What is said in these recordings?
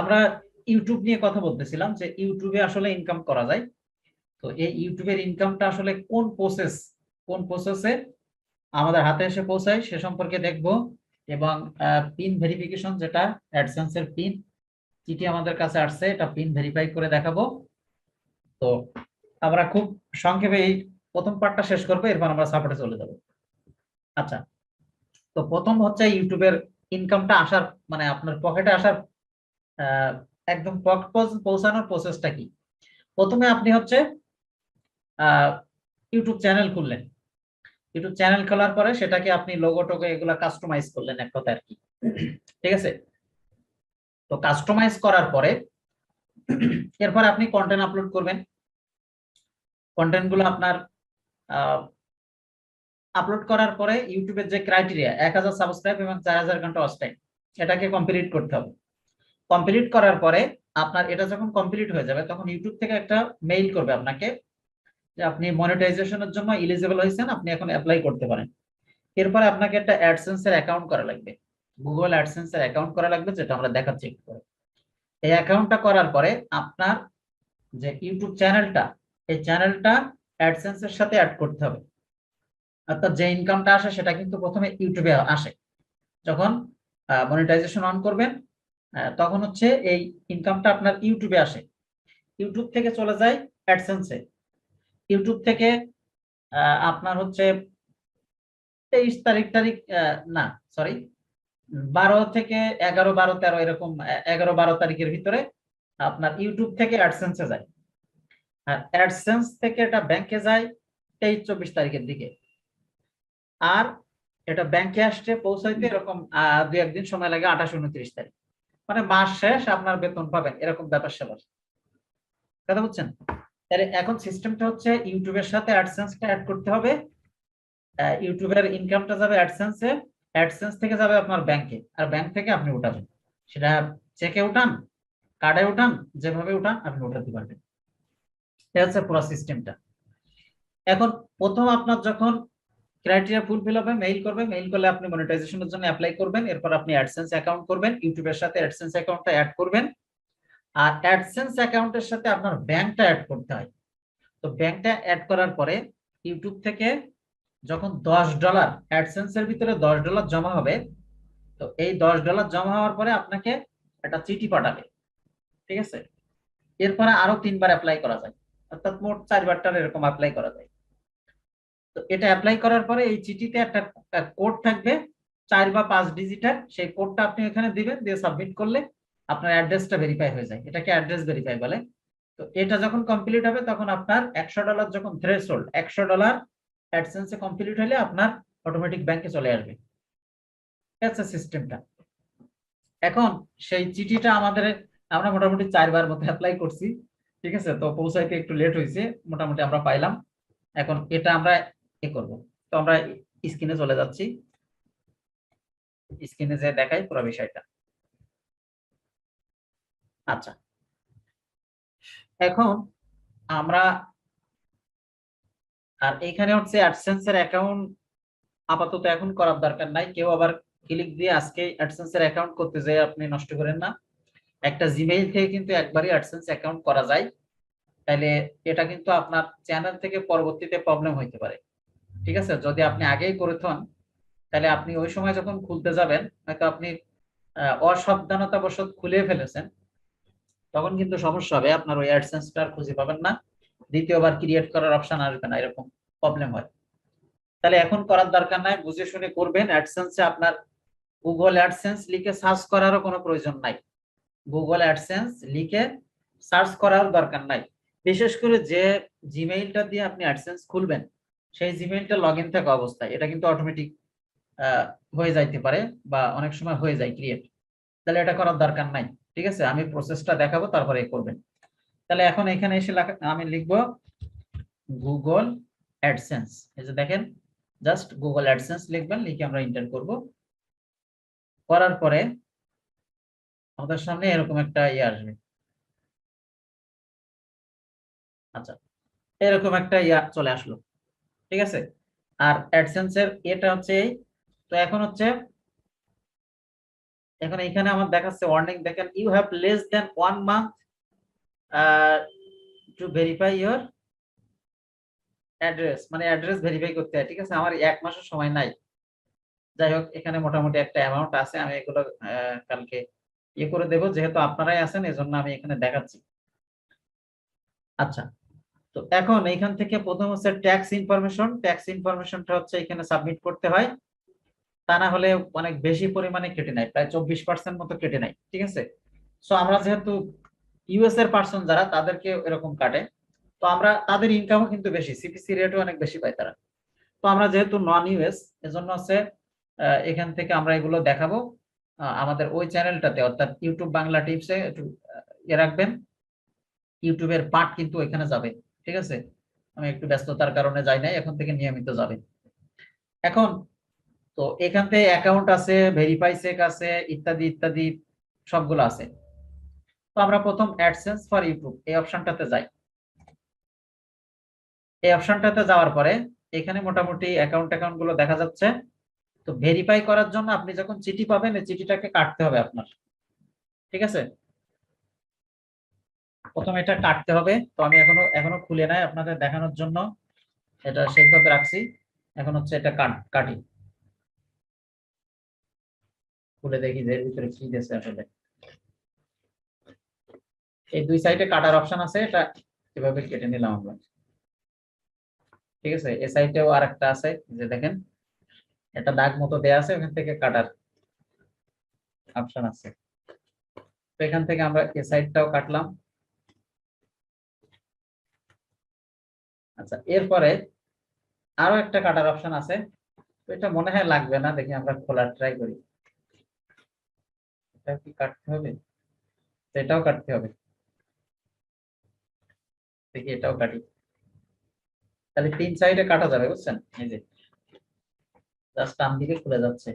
আমরা ইউটিউব নিয়ে কথা বলতেছিলাম যে ইউটিউবে আসলে ইনকাম করা যায়। তো এই ইউটিউবের ইনকামটা আসলে কোন প্রসেস কোন প্রসেসে আমাদের হাতে এসে পৌঁছায় সে সম্পর্কে দেখব এবং পিন ভেরিফিকেশন যেটা অ্যাডসেন্সের পিন চিঠি আমাদের কাছে আসছে, এটা পিন ভেরিফাই করে দেখাবো। তো আমরা খুব সংক্ষেপে এই প্রথম পার্টটা শেষ করব, এরপর আমরা সাপোর্টে চলে যাব। আচ্ছা তো প্রথম হচ্ছে ইউটিউবের ইনকামটা আসার মানে আপনার পকেটে আসার একদম পৌঁছানোর প্রসেসটা কি? প্রথমে আপনি হচ্ছে ইউটিউব চ্যানেল খুললেন। ইউটিউব চ্যানেল খোলার পরে সেটাকে আপনি লোগো টোগো এগুলা কাস্টমাইজ করলেন এক কথা আর কি। ঠিক আছে? তো কাস্টমাইজ করার পরে, এরপর আপনি কন্টেন্ট আপলোড করবেন। কন্টেন্টগুলো আপনার আপলোড করার পরে ইউটিউবের যে ক্রাইটেরিয়া এক হাজার সাবস্ক্রাইব এবং চার হাজার ঘণ্টা ওয়াচ এটাকে কমপ্লিট করতে হবে। কমপ্লিট করার পরে আপনার এটা যখন কমপ্লিট হয়ে যাবে, তখন ইউটিউব থেকে একটা মেইল করবে আপনাকে যে আপনি মনিটাইজেশনের জন্য ইলিজিবল হয়েছেন, আপনি এখন অ্যাপ্লাই করতে পারেন। এরপরে আপনাকে একটা অ্যাডসেন্স এর অ্যাকাউন্ট করা লাগবে। গুগল অ্যাডসেন্স এর অ্যাকাউন্ট করা লাগবে, যেটা আমরা দেখাচ্ছি একটু পরে। এই অ্যাকাউন্টটা করার পরে আপনার যে ইউটিউব চ্যানেলটা এই চ্যানেলটা অ্যাডসেন্স এর সাথে অ্যাড করতে হবে। অর্থাৎ যে ইনকামটা আসে, সেটা কিন্তু প্রথমে ইউটিউবে আসে। যখন মনিটাইজেশন অন করবেন তখন হচ্ছে এই ইনকামটা আপনার ইউটিউবে আসে। ইউটিউব থেকে চলে যায় অ্যাডসেন্সে ইউটিউব থেকে আপনার হচ্ছে তেইশ তারিখ তারিখ না সরি বারো থেকে এগারো বারো তেরো এরকম এগারো বারো তারিখের ভিতরে আপনার ইউটিউব থেকে অ্যাডসেন্সে যায়। আর অ্যাডসেন্স থেকে এটা ব্যাংকে যায় তেইশ চব্বিশ তারিখের দিকে। আর এটা ব্যাংকে আসছে পৌঁছাইতে এরকম দুই একদিন সময় লাগে আঠাশ উনত্রিশ তারিখ। মানে মাস শেষ আপনার বেতন পাবেন, এরকম ব্যাপার স্যাপার কথা বুঝছেন? তাহলে এখন সিস্টেমটা হচ্ছে ইউটিউবের সাথে অ্যাডসেন্সটা অ্যাড করতে হবে। ইউটিউবের ইনকামটা যাবে অ্যাডসেন্সে অ্যাডসেন্স থেকে যাবে আপনার ব্যাংকে আর ব্যাংক থেকে আপনি উঠাবেন। সেটা চেকে উঠান কার্ডে উঠান, যেভাবে উঠান, আপনি উঠাতে পারবেন। এটা হচ্ছে পুরো সিস্টেমটা এখন প্রথম আপনার যখন ক্রাইটেরিয়া ফুলফিল হবে মেইল করবে মেইল করলে আপনি মনিটাইজেশনের জন্য অ্যাপ্লাই করবেন, এরপর আপনি অ্যাডসেন্স অ্যাকাউন্ট করবেন ইউটিউবের সাথে অ্যাডসেন্স অ্যাকাউন্টটা অ্যাড করবেন। আর অ্যাডসেন্স অ্যাকাউন্টের সাথে আপনার ব্যাংকটা অ্যাড করতে হয়। তো ব্যাংকটা অ্যাড করার পরে ইউটিউব থেকে যখন দশ ডলার অ্যাডসেন্সের ভিতরে দশ ডলার জমা হবে, তো এই দশ ডলার জমা হওয়ার পরে আপনাকে একটা চিঠি পাঠাবে। ঠিক আছে? এরপরে আরও তিনবার অ্যাপ্লাই করা যায়। অর্থাৎ মোট চারবারটার এরকম অ্যাপ্লাই করা যায়। তো এটা অ্যাপ্লাই করার পরে এই চিঠিতে একটা কোড থাকবে, চার বা পাঁচ ডিজিটের সেই কোডটা আপনি এখানে দিবেন, দিয়ে সাবমিট করলে আপনার অ্যাড্রেসটা ভেরিফাই হয়ে যায়। এটাকে অ্যাড্রেস ভেরিফাই বলে। তো এটা যখন কমপ্লিট হবে, তখন আপনার একশো ডলার যখন থ্রেশহোল্ড একশো ডলার অ্যাডসেন্সে কমপ্লিট হলে আপনার অটোমেটিক ব্যাংকে চলে আসবে। আচ্ছা সিস্টেমটা এখন সেই চিঠিটা আমাদের, আমরা মোটামুটি চারবার মতো অ্যাপ্লাই করছি। ঠিক আছে? তো পৌঁছাইতে একটু লেট হয়েছে মোটামুটি আমরা পাইলাম। এখন এটা আমরা এ করব। তো আমরা স্ক্রিনে চলে যাচ্ছি। স্ক্রিনে যে দেখাই পুরো বিষয়টা। আচ্ছা। এখন আমরা আর এখানে হচ্ছে অ্যাডসেন্সের অ্যাকাউন্ট আপাতত এখন করার দরকার নাই। কেউ আবার ক্লিক দিয়ে আজকে অ্যাডসেন্সের অ্যাকাউন্ট করতে যায় আপনি নষ্ট করেন না। একটা জিমেইল থেকে কিন্তু একবারই অ্যাডসেন্স অ্যাকাউন্ট করা যায়। তাহলে এটা কিন্তু আপনার চ্যানেল থেকে পরবর্তীতে প্রবলেম হইতে পারে। ঠিক আছে? যদি আপনি আগেই করে থন, তাহলে আপনি ওই সময় যখন খুলতে যাবেন, হয়তো আপনি অসাবধানতাবশত খুলে ফেলেছেন, তখন কিন্তু সমস্যা হবে। আপনার ওই অ্যাডসেন্সটা আর খুঁজে পাবেন না। দ্বিতীয়বার ক্রিয়েট করার অপশন আসবে না, এরকম প্রবলেম হয়। তাহলে এখন করার দরকার নাই, বুঝে শুনে করবেন। অ্যাডসেন্সে আপনার গুগল অ্যাডসেন্স লিখে সার্চ করারও কোনো প্রয়োজন নাই। গুগল অ্যাডসেন্স লিখে সার্চ করার দরকার নাই। বিশেষ করে যে জিমেইলটা দিয়ে আপনি অ্যাডসেন্স খুলবেন সেই জিমেইলটা লগ ইন থাকা অবস্থায়, এটা কিন্তু অটোমেটিক হয়ে যাইতে পারে বা অনেক সময় হয়ে যায় ক্রিয়েট তাহলে এটা করার দরকার নাই, ঠিক আছে? আমি প্রসেসটা দেখাবো, তারপরে করবেন। তাহলে এখন এখানে এসে আমি লিখব গুগল অ্যাডসেন্স এই যে দেখেন জাস্ট গুগল অ্যাডসেন্স লিখবেন, লিখে আমরা ইন্টার করব। করার পরে আমাদের সামনে এরকম একটা ইয়ে আসবে। আচ্ছা এরকম একটা ইয়া চলে আসলো। ঠিক আছে? আর অ্যাডসেন্স এর এটা হচ্ছে এই। তো এখন হচ্ছে, এখন এখানে আমার দেখাচ্ছে ওয়ার্নিং দেখেন you have less than one month to verify your address মানে অ্যাড্রেস ভেরিফাই করতে হয়, ঠিক আছে? আমার এক মাসের সময় নাই। যাই হোক, এখানে মোটামুটি একটা অ্যামাউন্ট আছে, আমি এগুলো কালকে ইয়ে করে দেবো, যেহেতু আপনারাই আছেন, এজন্য আমি এখানে দেখাচ্ছি। আচ্ছা তো এখন এইখান থেকে প্রথম হচ্ছে ট্যাক্স ইনফরমেশন ট্যাক্স ইনফরমেশনটা হচ্ছে এখানে সাবমিট করতে হয়। তা না হলে অনেক বেশি পরিমাণে কেটে নেয়, প্রায় চব্বিশ পার্সেন্ট মতো কেটে নেয়, ঠিক আছে? সো আমরা যেহেতু ইউএস এর পার্সন যারা, তাদেরকে এরকম কাটে। তো আমরা, তাদের ইনকামও কিন্তু বেশি সিপিসি রেটও অনেক বেশি পায় তারা। তো আমরা যেহেতু নন ইউএস এজন্য হচ্ছে এখান থেকে আমরা এগুলো দেখাবো। আমাদের ওই চ্যানেলটাতে অর্থাৎ ইউটিউব বাংলা টিপসে একটু ইয়ে রাখবেন। ইউটিউবের পার্ট কিন্তু এখানে যাবে। ঠিক আছে? আমি একটু ব্যস্ততার কারণে যাই নাই, এখন থেকে নিয়মিত যাবে। এখন, তো এখান থেকে অ্যাকাউন্ট আছে ভেরিফাই চেক আছে, ইত্যাদি ইত্যাদি সবগুলো আছে। তো আমরা প্রথম অ্যাডসেন্স ফর ইউটিউব এই অপশনটাতে যাই। এই অপশনটাতে যাওয়ার পরে, এখানে মোটামুটি অ্যাকাউন্ট অ্যাকাউন্টগুলো দেখা যাচ্ছে। তো ভেরিফাই করার জন্য আপনি যখন চিঠি পাবেন, এই চিঠিটাকে কাটতে হবে আপনার। ঠিক আছে? প্রথমে এটা কাটতে হবে। তো আমি এখনও এখনও খুলে নাই আপনাদের দেখানোর জন্য। এটা সেইভাবে রাখছি। এখন হচ্ছে এটা কাট, কাটি। খুলে দেখি যে এর ভিতরে কি দিয়েছে আসলে। এই দুই সাইডে কাটার অপশন আছে। এটা এভাবে কেটে নিলাম আমরা। ঠিক আছে? এই সাইডেও আর একটা আছে, যে দেখেন, একটা দাগ মতো দেয়া আছে, ওখান থেকে কাটার অপশন আছে। তো এখান থেকে আমরা এই সাইডটাও কাটলাম। আচ্ছা এরপরে আরও একটা কাটার অপশন আছে। তো এটা মনে হয় লাগবে না, দেখি আমরা খোলার ট্রাই করি। এটা কি কাটতে হবে? এটাও কাটতে হবে। দেখি এটাও কাটি। তাহলে তিন সাইডে কাটা যাবে, বুঝছেন? এই যে জাস্ট ডান দিকে খুলে যাচ্ছে।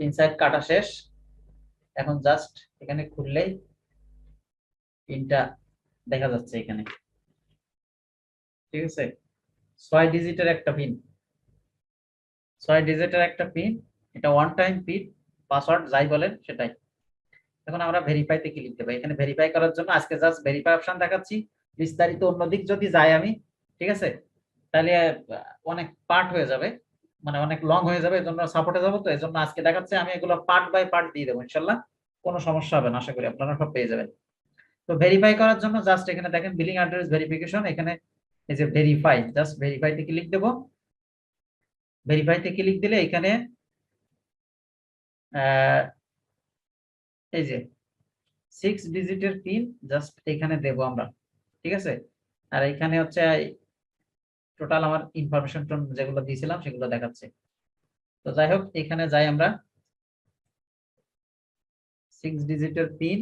তিন সাইড কাটা শেষ। এখন জাস্ট এখানে খুললেই পিনটা দেখা যাচ্ছে এখানে। ঠিক আছে? ছয় ডিজিটের একটা পিন ছয় ডিজিটের একটা পিন এটা ওয়ান টাইম পিন পাসওয়ার্ড যাই বলেন সেটাই। এখন আমরা ভেরিফাইতে ক্লিক দেবো। এখানে ভেরিফাই করার জন্য আজকে জাস্ট ভেরিফাই অপশন দেখাচ্ছি। বিস্তারিত অন্যদিক যদি যাই আমি, ঠিক আছে? তাহলে অনেক পার্ট হয়ে যাবে। মানে অনেক লং হয়ে যাবে, এজন্য সাপোর্টে যাব তো, এজন্য আজকে দেখাচ্ছে আমি এগুলো পার্ট বাই পার্ট দিয়ে দেবো, ইনশাল্লাহ। কোনো সমস্যা হবে না, আশা করি আপনারা সব পেয়ে যাবেন। তো ভেরিফাই করার জন্য জাস্ট এখানে দেখেন বিলিং অ্যাড্রেস ভেরিফিকেশন এখানে এই যে ভেরিফাই জাস্ট ভেরিফাইতে ক্লিক দেবো। ভেরিফাইতে ক্লিক দিলে এখানে এই যে সিক্স ডিজিটের পিন জাস্ট এখানে দেব আমরা, ঠিক আছে? আর এখানে হচ্ছে টোটাল আমার ইনফরমেশন যেগুলো দিয়েছিলাম সেগুলো দেখাচ্ছে। তো যাই হোক, এখানে যাই আমরা। সিক্স ডিজিটের পিন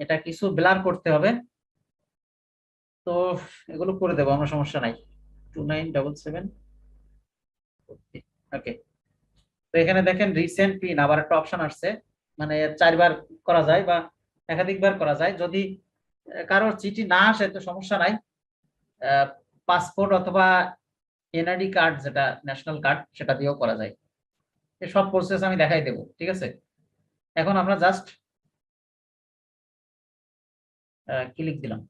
এটা কিছু ব্লার করতে হবে। তো এগুলো করে দেবো, আমরা সমস্যা নাই। Two nine double seven okay তো এখানে দেখেন রিসেন্ট পিন আবার একটা অপশন আসছে। মানে চারবার করা যায় বা একাধিকবার করা যায়। যদি কারোর চিঠি না আসে তো সমস্যা নাই। পাসপোর্ট অথবা এনআইডি কার্ড যেটা, ন্যাশনাল কার্ড, সেটা দিয়েও করা যায়। সব প্রসেস আমি দেখাই দেবো, ঠিক আছে? এখন আমরা জাস্ট ক্লিক দিলাম?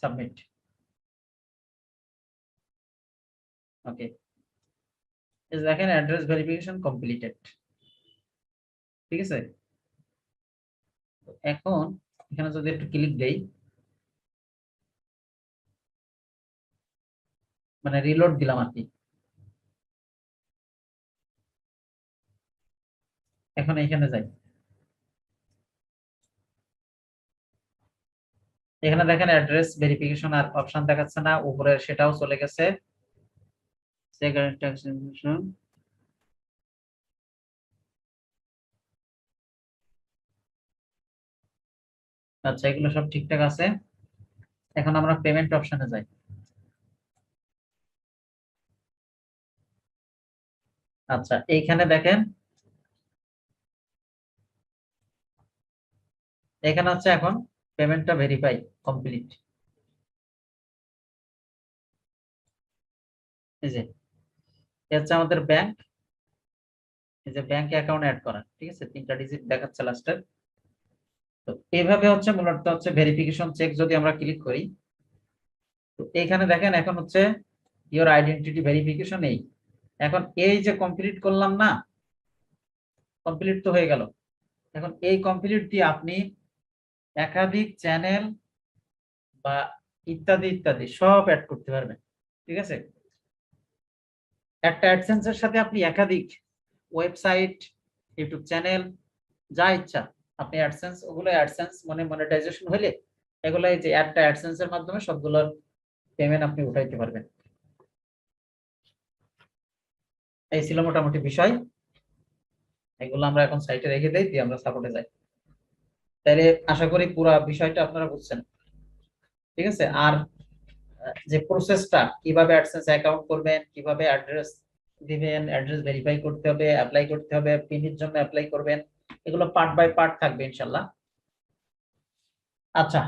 সাবমিট ওকে দেখেন অ্যাড্রেস ভেরিফিকেশন কমপ্লিটেড ঠিক আছে? এখন এখানে যদি একটু ক্লিক দেই মানে রিলোড দিলাম আর কি। এখন এখানে যাই। এখানে দেখেন অ্যাড্রেস ভেরিফিকেশন আর অপশন দেখাচ্ছে না, উপরে সেটাও চলে গেছে। সেকেন্ড আচ্ছা এগুলো সব ঠিকঠাক আছে? এখন আমরা পেমেন্ট অপশনে যাই। আচ্ছা এইখানে দেখেন। এখানে হচ্ছে এখন পেমেন্টটা ভেরিফাই কমপ্লিট এই যে হচ্ছে আমাদের ব্যাংক এই যে ব্যাংক অ্যাকাউন্ট অ্যাড করা, ঠিক আছে? তিনটা ডিজিট দেখাচ্ছে লাস্টের তো এইভাবে হচ্ছে মূলত হচ্ছে ভেরিফিকেশন চেক যদি আমরা ক্লিক করি, তো এইখানে দেখেন এখন হচ্ছে ইওর আইডেন্টিটি ভেরিফিকেশন এই এখন এই যে কমপ্লিট করলাম না কমপ্লিট তো হয়ে গেল। এখন এই কমপ্লিট দিয়ে আপনি একাধিক চ্যানেল বা ইত্যাদি ইত্যাদি সব অ্যাড করতে পারবেন, ঠিক আছে? একটা অ্যাডসেন্সের সাথে আপনি একাধিক ওয়েবসাইট ইউটিউব চ্যানেল যা ইচ্ছা। আপনি অ্যাডসেন্স ওগুলো অ্যাডসেন্স মানে মনিটাইজেশন হলে এগুলো এই যে একটা অ্যাডসেন্স এর মাধ্যমে সবগুলোর পেমেন্ট আপনি উঠাইতে পারবেন। এই ছিল মোটামুটি বিষয়। এগুলো আমরা এখন সাইটে রেখে দেই, দিয়ে আমরা সাপোর্টে যাই। তাহলে আশা করি পুরো বিষয়টা আপনারা বুঝছেন। ঠিক আছে? আর যে প্রসেসটা কীভাবে অ্যাডসেন্স অ্যাকাউন্ট করবেন, কীভাবে অ্যাড্রেস দিবেন অ্যাড্রেস ভেরিফাই করতে হবে অ্যাপ্লাই করতে হবে পিনের জন্য অ্যাপ্লাই করবেন এগুলো পার্ট বাই পার্ট থাকবে ইনশাল্লাহ। আচ্ছা